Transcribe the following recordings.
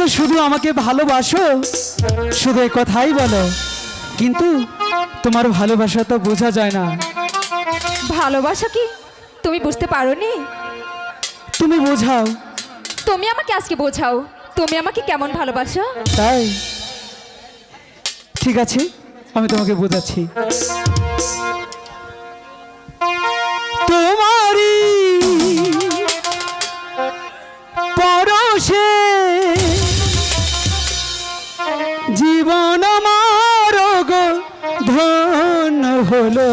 তো শুধু আমাকে ভালোবাসো শুধু কথাই বলো। কিন্তু তোমার ভালোবাসা তো বোঝা যায় না। ভালোবাসা কি? তুমি বুঝতে পারোনি? তুমি বোঝাও। তুমি আমাকে আজকে বোঝাও। তুমি আমাকে কেমন ভালোবাসো? তাই? ঠিক আছে আমি তোমাকে বোঝাচ্ছি। হলো।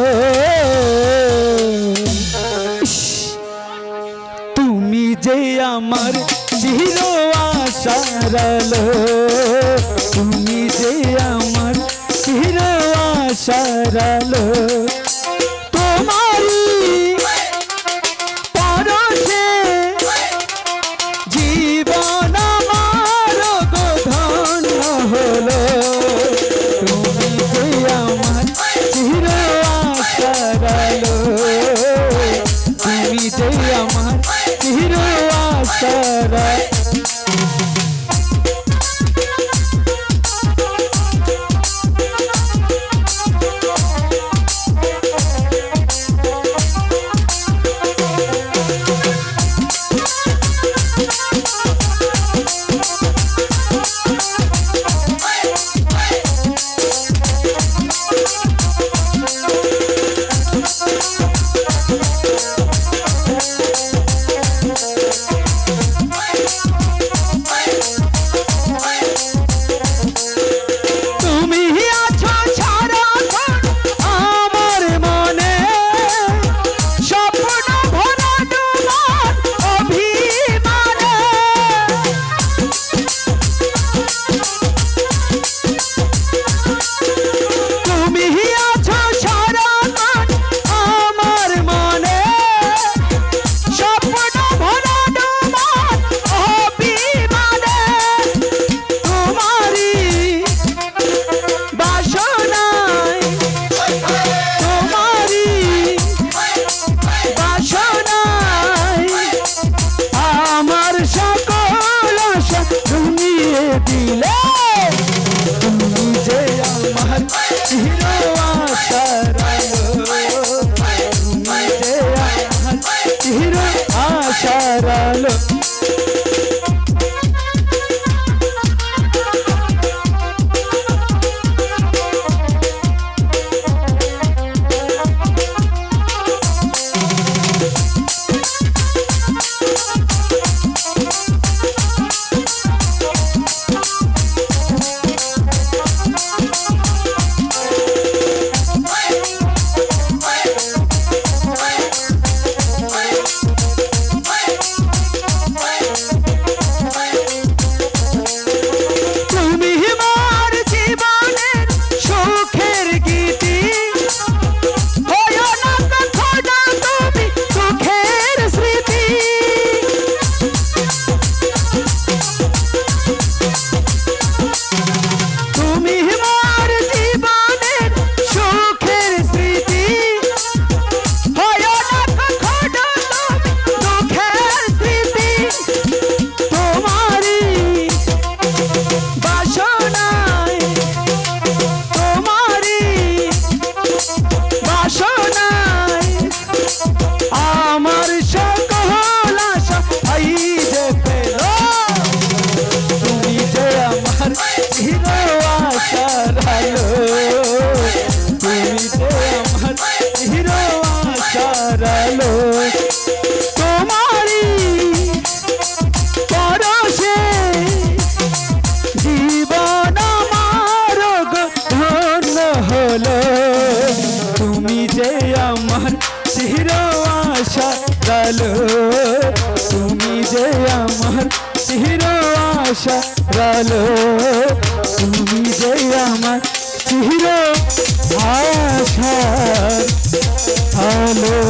তুমি যে আমার চির আশারালো তুমি সারালো ভালো তুমি যে আমার চির আশা ভালো তুমি যে আমার চির আশা ভালো